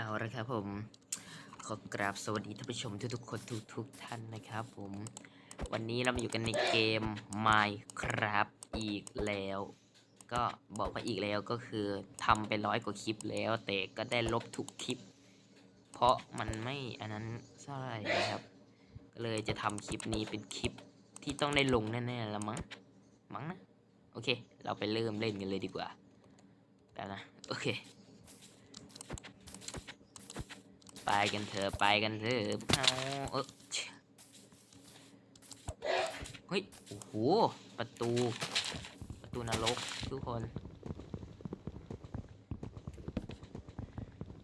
เอาละครับผมขอกราบสวัสดีท่านผู้ชมทุกๆคนทุกๆท่านนะครับผมวันนี้เรามาอยู่กันในเกม Minecraft อีกแล้ว ก็บอกว่าอีกแล้วก็คือทำไปร้อยกว่าคลิปแล้ว แต่ก็ได้ลบทุกคลิป เพราะมันไม่อันนั้นเท่าไหร่นะครับ ก็เลยจะทำคลิปนี้เป็นคลิปที่ต้องได้ลงแน่ๆแล้วมั้งมั้งนะโอเค เราไปเริ่มเล่นกันเลยดีกว่าแล้วนะโอเค ไปกันเถอะไปกันเถอะเอาเออเชี่ยเฮ้ย โอ้โห ประตู ประตูนรกทุกคน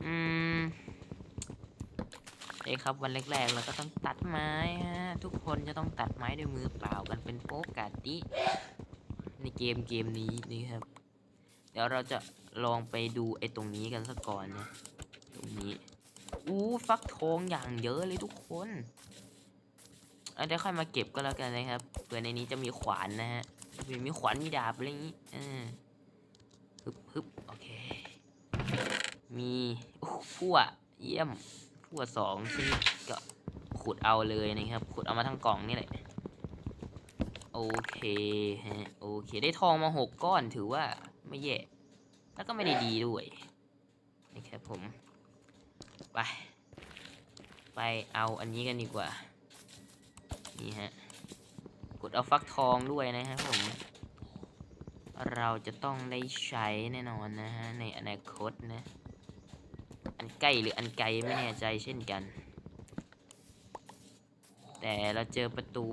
อืมเอ้ครับวันแรกๆเราก็ต้องตัดไม้ฮะ ทุกคนจะต้องตัดไม้ด้วยมือเปล่ากันเป็นโป๊กาติ ในเกมเกมนี้นี่ครับ เดี๋ยวเราจะลองไปดูไอ้ตรงนี้กันสักก่อนนะ ตรงนี้ อู้ฟักทองอย่างเยอะเลยทุกคนเอาเดี๋ยวค่อยมาเก็บก็แล้วกันนะครับเผื่อในนี้จะมีขวานนะฮะมีมีขวานมีดาบอะไรอย่างนี้เออฮึบฮึบโอเค มีโอ้พั่วเยี่ยมพั่วสองชนิดก็ขุดเอาเลยนะครับ ขุดเอามาทั้งกล่องนี่แหละโอเคฮะโอเค ได้ทองมาหกก้อนถือว่าไม่แย่ แล้วก็ไม่ได้ดีด้วยนะครับผม ไป ไปเอาอันนี้กันดีกว่า นี่ฮะ กดเอาฟักทองด้วยนะครับผม เราจะต้องได้ใช้แน่นอนนะฮะ ในอนาคตนะ อันใกล้หรืออันไกลไม่แน่ใจเช่นกัน แต่เราเจอประตู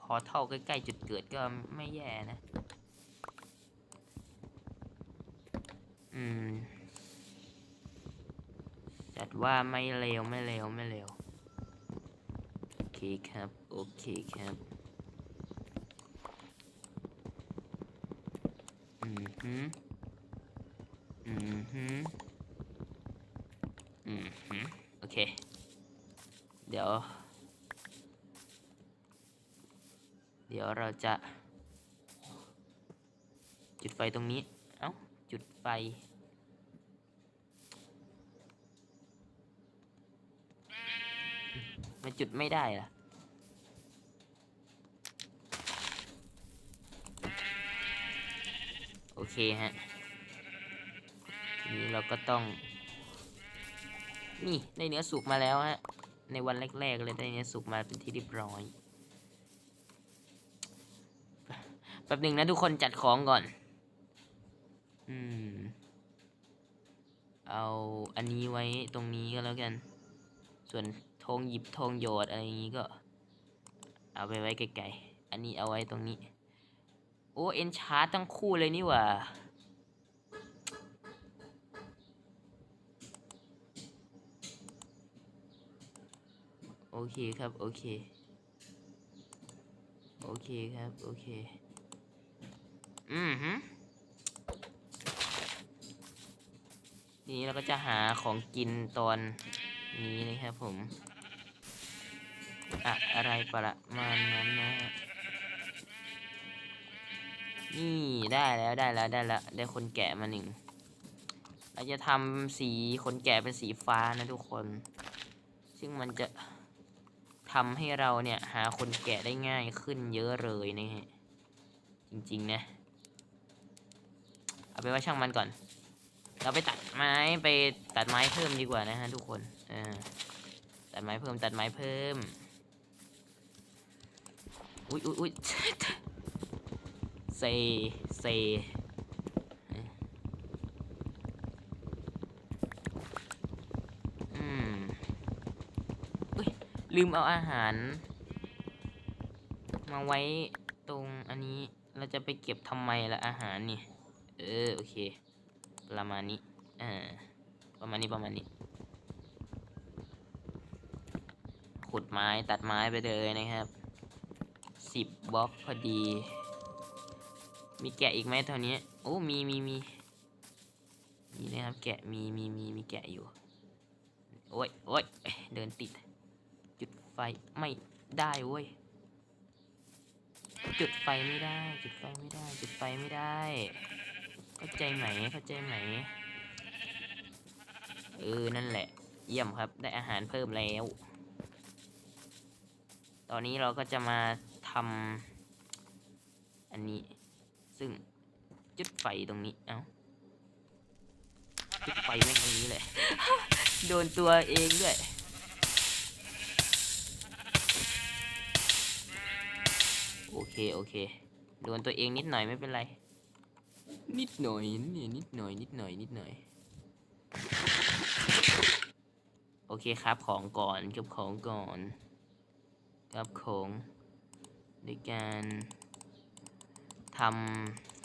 พอเท่าใกล้ๆจุดเกิดก็ไม่แย่นะ อืม ว่าไม่เร็วไม่เร็วไม่เร็วโอเคครับ โอเคครับอืมฮึอืมฮึอืมฮึโอเค เดี๋ยว เดี๋ยวเราจะ จุดไฟตรงนี้ เอ้า จุดไฟ มัน จุดไม่ได้ล่ะโอเคฮะทีนี้เราก็ต้อง นี่ได้เนื้อสุกมาแล้วฮะ ในวันแรกๆเลยได้เนื้อสุกมาเป็นที่เรียบร้อยแป๊บหนึ่งนะทุกคนจัดของก่อน อืม เอาอันนี้ไว้ตรงนี้ก็แล้วกัน ส่วน ธงหยิบธงโยดอะไรอย่างนี้ก็ เอาไปไว้ไกลๆ อันนี้เอาไว้ตรงนี้ โอ้เอ็นชาร์ตั้งคู่เลยนี่หว่าโอเคครับ โอเค โอเคครับ โอเค อืมฮึทีนี้เราก็จะหาของกินตอนนี้นะครับผม อะอะไรประมาณนั้นนะ นี่ได้แล้วได้แล้วได้แล้วได้คนแกะมาหนึ่ง เราจะทำสีคนแกะเป็นสีฟ้านะทุกคน ซึ่งมันจะทำให้เราเนี่ยหาคนแกะได้ง่ายขึ้นเยอะเลยนะฮะ จริงๆนะเอาไปว่าช่างมันก่อน เราไปตัดไม้ไปตัดไม้เพิ่มดีกว่านะฮะทุกคนเออตัดไม้เพิ่มตัดไม้เพิ่ม อุ้ยอุ้ยอุ้ยเซเซอืมอุ้ยลืมเอาอาหาร มาไว้ตรงอันนี้เราจะไปเก็บทำไมละอาหารนี่ เออโอเค ประมาณนี้อ่าประมาณนี้ประมาณนี้ ขุดไม้ตัดไม้ไปเลยนะครับ สิบบล็อกพอดี มีแกะอีกไหมเท่านี้ โอ้ มีมีมีมีนะครับ แกะ มีมีมีมีแกะอยู่ โอ้ยโอ้ยเดินติด จุดไฟไม่ได้เว้ย จุดไฟไม่ได้ จุดไฟไม่ได้ จุดไฟไม่ได้ เข้าใจไหม เข้าใจไหม เออ นั่นแหละ เยี่ยมครับ ได้อาหารเพิ่มแล้ว ตอนนี้เราก็จะมา ทำอันนี้ ซึ่งจุดไฟตรงนี้ เอ้าจุดไฟไม่งตรงนี้เลย โดนตัวเองด้วยโอเค โอเค โดนตัวเองนิดหน่อยไม่เป็นไร นิดหน่อยนี่นิดหน่อยนิดหน่อยนิดหน่อยโอเคครับของก่อนเก็บของก่อนกับของ ในการท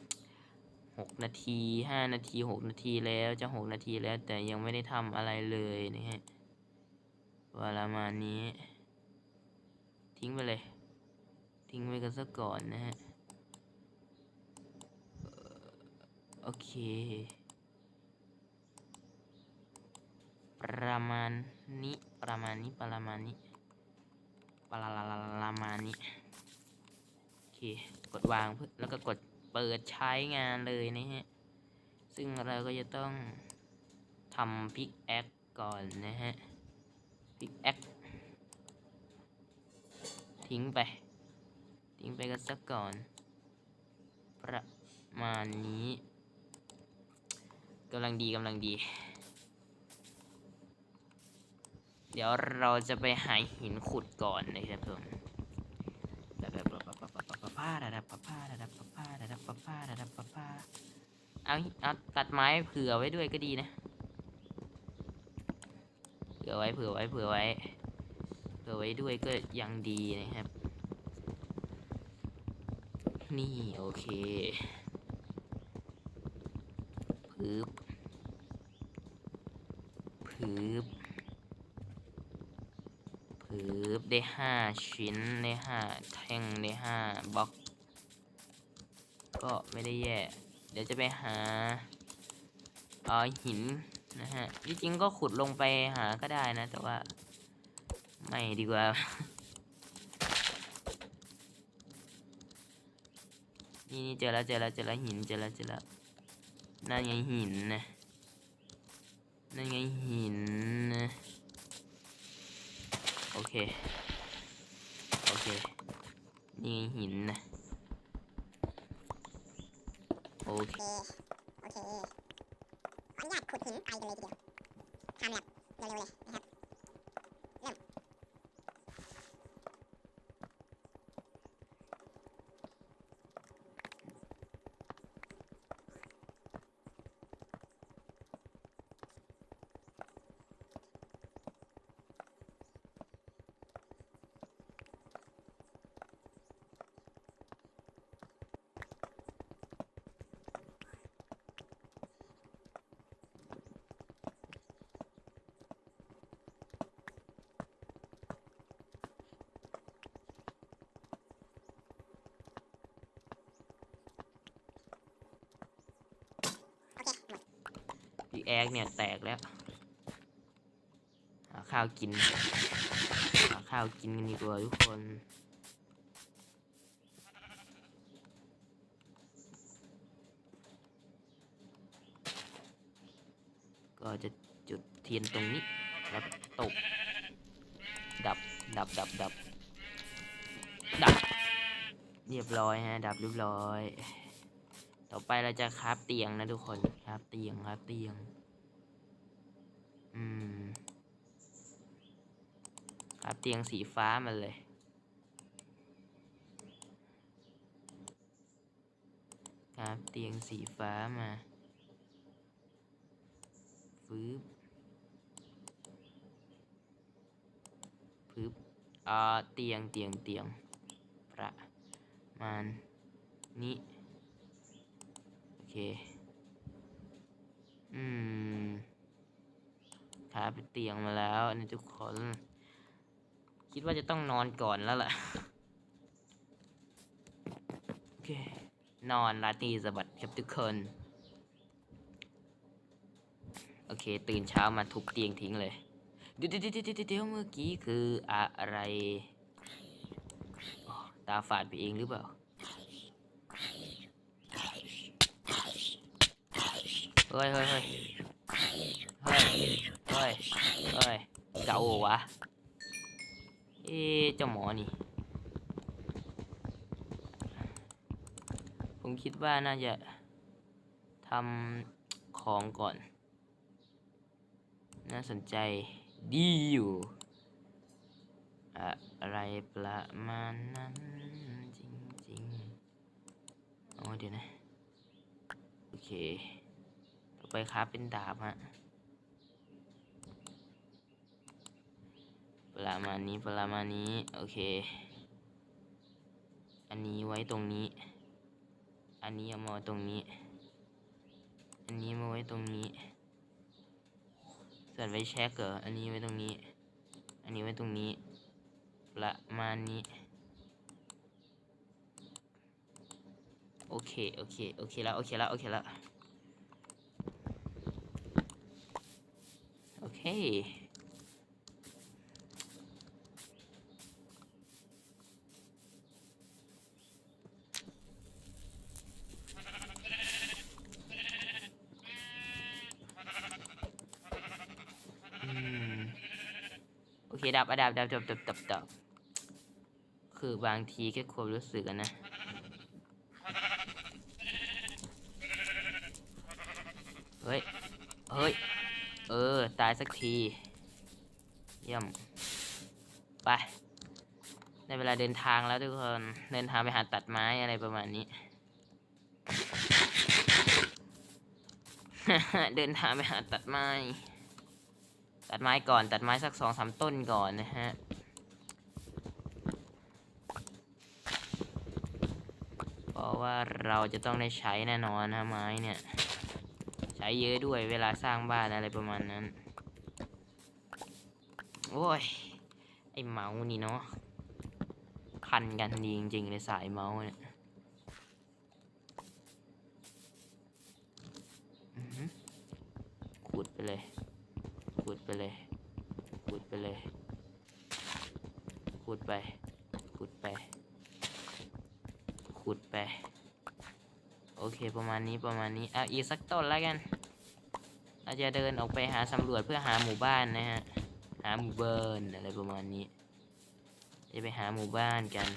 ำหกนาทีห้านาทีหกนาทีแล้วจะหกนาทีแล้วแต่ยังไม่ได้ทำอะไรเลยนะฮะเวลามาณนี้ ทิ้งไปเลย ทิ้งไว้กันซะก่อนนะฮะโอเค ประมาณนี้ ประมาณนี้ ประมาณนี้ ประมาณประมาณนี้ กดวางเพื่อแล้วก็กดเปิดใช้งานเลยนะฮะ ซึ่งเราก็จะต้องทำพิกแอคก่อนนะฮะพิกแอคทิ้งไป ทิ้งไปกันสักก่อน ประมาณนี้กำลังดีกำลังดี เดี๋ยวเราจะไปหาหินขุดก่อนนะครับผม เอาเอาตัดไม้เผื่อไว้ด้วยก็ดีนะ เผื่อไว้เผื่อไว้เผื่อไว้ เผื่อไว้ด้วยก็ยังดีนะครับ นี่โอเคพืบพืบพืบ ได้ห้าชิ้นได้ห้าแท่งได้ห้าบล็อก ก็ไม่ได้แย่ เดี๋ยวจะไปหาเอ่อหินนะฮะจริงก็ขุดลงไปหาก็ได้นะ แต่ว่า ไม่ดีกว่า นี่นี่เจอแล้วเจอแล้วเจอแล้วหินเจอแล้วเจอแล้วนั่นไงหินนะนั่นไงหินนะ โอเค โอเค นี่หินนะ โอเค โอเคโอเคขออนุญาตขุดหินไปกันเลยทีเดียวทำแบบเร็วๆเลยนะครับ แอคเนี่ยแตกแล้วหาข้าวกินหาข้าวกินกันดีกว่าทุกคนก็จะจุดเทียนตรงนี้แล้วตกดับดับดับดับดับ เรียบร้อยฮะดับเรียบร้อย ต่อไปเราจะคราฟเตียงนะทุกคนคราฟเตียงคราฟเตียง อืมคราฟเตียงสีฟ้ามาเลย คราฟเตียงสีฟ้ามาฟืบฟืบอ่าเตียงเตียงเตียงประมาณนี้โอเค อืม ขาไปเตียงมาแล้วนี่ทุกคน คิดว่าจะต้องนอนก่อนแล้วล่ะโอเคนอนราตรีสวัสดิ์ครับทุกคน โอเค ตื่นเช้ามาทุบเตียงทิ้งเลยเดี๋ยวเดี๋ยวเดี๋ยวเดี๋ยวเมื่อกี้คืออะไร ตาฝาดไปเองหรือเปล่าเฮ้ยเฮ้ยเฮ้ย เฮ้ยเหรอวะ เอ๊เจ้าหมอนี่ ผมคิดว่าน่าจะทำของก่อน น่าสนใจดีอยู่ อะอะไรประมาณนั้นจริงๆอ๋อเดี๋ยวนะ โอเค ต่อไปครับเป็นดาบฮะ ประมาณนี้ประมาณนี้ โอเค อันนี้ไว้ตรงนี้ อันนี้เอามาไว้ตรงนี้ อันนี้มาไว้ตรงนี้ ส่วนไว้แช็กเหรออันนี้ไว้ตรงนี้ อันนี้ไว้ตรงนี้ ประมาณนี้ โอเค โอเค โอเคแล้ว โอเคแล้ว โอเคแล้ว โอเค อืมโอเค ดับอะดับดับดับดับดับดับคือบางทีแค่ความรู้สึกนะเฮ้ย เฮ้ย เออ ตายสักทีเยี่ยมไปในเวลาเดินทางแล้วทุกคน เดินทางไปหาตัดไม้อะไรประมาณนี้ เดินทางไปหาตัดไม้ ตัดไม้ก่อน ตัดไม้สักสองสามต้นก่อนนะฮะ เพราะว่าเราจะต้องได้ใช้แน่นอนนะไม้เนี่ย ใช้เยอะด้วยเวลาสร้างบ้านอะไรประมาณนั้น โอ้ย ไอเมาส์นี่เนาะคันกันดีจริงๆเลยสายเมาส์เนี่ยขูดไปเลย ขูดไปเลยขูดไปเลยขูดไปขูดไปขูดไป โอเคประมาณนี้ประมาณนี้เอะอีกสักต้นแล้วกันเราจะเดินออกไปหาสำรวจเพื่อหาหมู่บ้านนะฮะ หาหมู่เบ้านอะไรประมาณนี้ จะไปหาหมู่บ้านกัน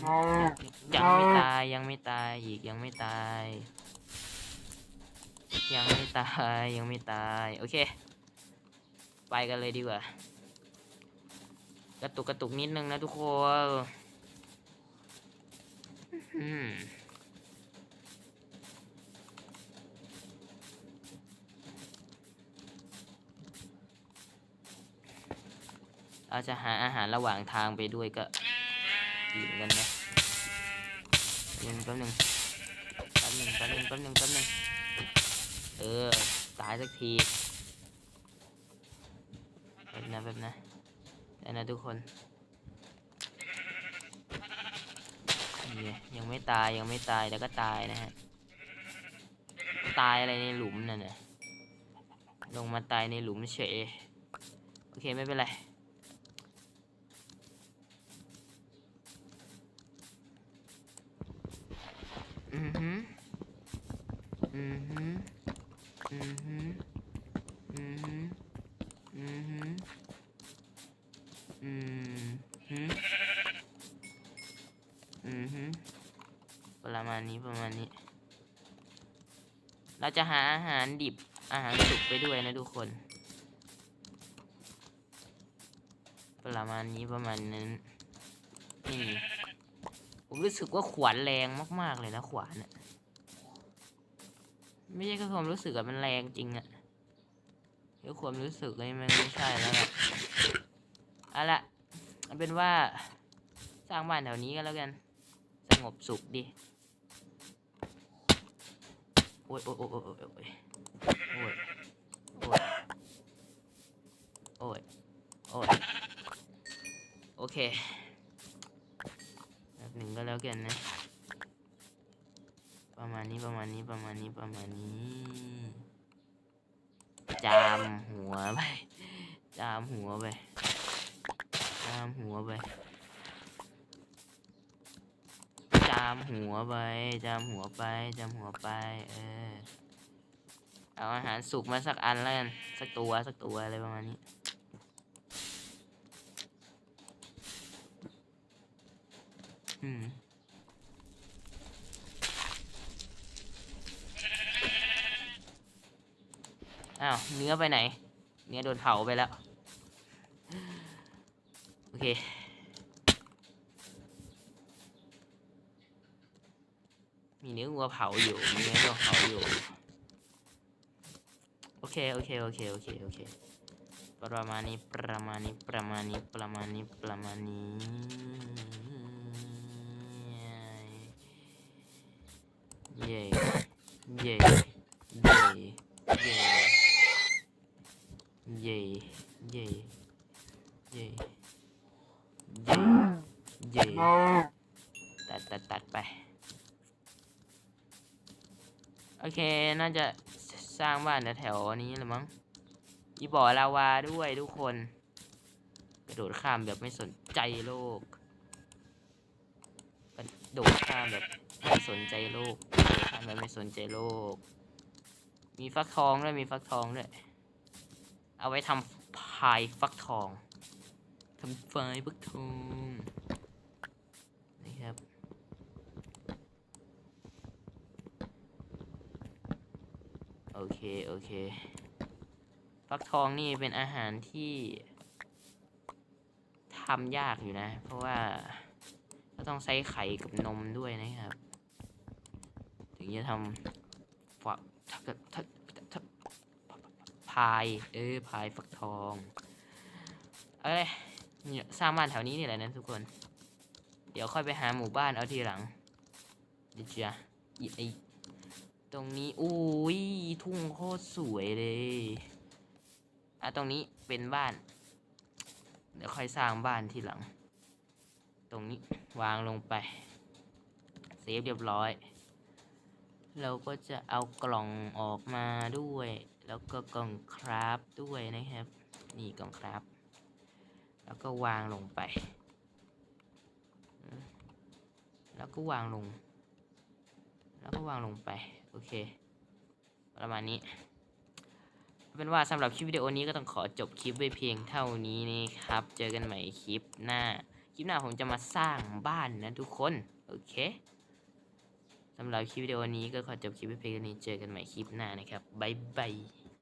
ยังไม่ตายยังไม่ตายอีกยังไม่ตาย ยังไม่ตายยังไม่ตาย โอเค ไปกันเลยดีกว่า กระตุกกระตุกนิดนึงนะทุกคนเราจะหาอาหารระหว่างทางไปด้วยก็ ดีเหมือนกันนะแป๊บนึงแป๊บนึงแป๊บนึงแป๊บนึงแป๊บนึงแป๊บนึงเออ ตายสักทีแป๊บนะแป๊บนะได้นะทุกคนยังไม่ตายยังไม่ตายแล้วก็ตายนะฮะ ตายอะไรในหลุมนั่นน่ะลงมาตายในหลุมเฉยโอเคไม่เป็นไร อือหืออือหืออือหืออือหืออือหืออือหืออือหือประมาณนี้ประมาณนี้ เราจะหาอาหารดิบอาหารสุกไปด้วยนะทุกคน ประมาณนี้ประมาณนั้นนี่ รู้สึกว่าขวานแรงมาก ๆ เลยนะขวานอะไม่ใช่แค่ความรู้สึกอะมันแรงจริงอะแค่ความรู้สึกนี่มันไม่ใช่แล้วอะเอาละเป็นว่าสร้างบ้านแถวนี้ก็แล้วกัน สงบสุขดีโอ้ยโอ้ยโอ้ยโอ้ยโอ้ยโอ้ยโอ้ยโอเค ก็แล้วกันนะ ประมาณนี้ประมาณนี้ประมาณนี้ประมาณนี้จามหัวไปจามหัวไปจามหัวไปจามหัวไปจามหัวไปจามหัวไป เออ เอาอาหารสุกมาสักอันแล้วกัน สักตัวสักตัวอะไรประมาณนี้ อืมอ้าว เนื้อไปไหน เนื้อโดนเผาไปแล้ว โอเคมีเนื้อวัวเผาอยู่ มีเนื้อวัวเผาอยู่ โอเค โอเค โอเค โอเค โอเค ประมาณนี้ ประมาณนี้ ประมาณนี้ ประมาณนี้ ประมาณนี้ เย่เย่เย่เย่เย่เย่เย่เย่เย่ตัดตัดตัดไป โอเค น่าจะสร้างบ้านแถวๆนี้แหละมั้งมีบ่อลาวาด้วยทุกคน กระโดดข้ามแบบไม่สนใจโลก กระโดดข้ามแบบ ไม่สนใจโลกกระโดดข้ามไม่สนใจโลก มีฟักทองด้วยมีฟักทองด้วย เอาไว้ทำพายฟักทองทำพายฟักทองนี่ครับโอเค โอเค ฟักทองนี่เป็นอาหารที่ทำยากอยู่นะ เพราะว่าก็ต้องใช้ไข่กับนมด้วยนะครับ ถึงจะทำฟักทักทักทักพายเออพายฟักทองเอ้ยเนี่ยสร้างบ้านแถวนี้นี่แหละนะทุกคน เดี๋ยวค่อยไปหาหมู่บ้านเอาทีหลังเดี๋ยวจะไอตรงนี้อุ้ยทุ่งโคตรสวยเลยอะตรงนี้เป็นบ้าน เดี๋ยวค่อยสร้างบ้านทีหลัง ตรงนี้วางลงไป เซฟเรียบร้อย เราก็จะเอากล่องออกมาด้วย แล้วก็กล่องคราฟด้วยนะครับ นี่กล่องคราฟแล้วก็วางลงไป แล้วก็วางลง แล้วก็วางลงไป โอเค ประมาณนี้เอาเป็นว่าสำหรับคลิปวิดีโอนี้ก็ต้องขอจบคลิปไว้เพียงเท่านี้นะครับ เจอกันใหม่คลิปหน้า คลิปหน้าผมจะมาสร้างบ้านนะทุกคน โอเค สำหรับคลิปวิดีโอนี้ก็ขอจบคลิปว้เพียงนี้เจอกันใหม่คลิปหน้านะครับบ๊ายบาย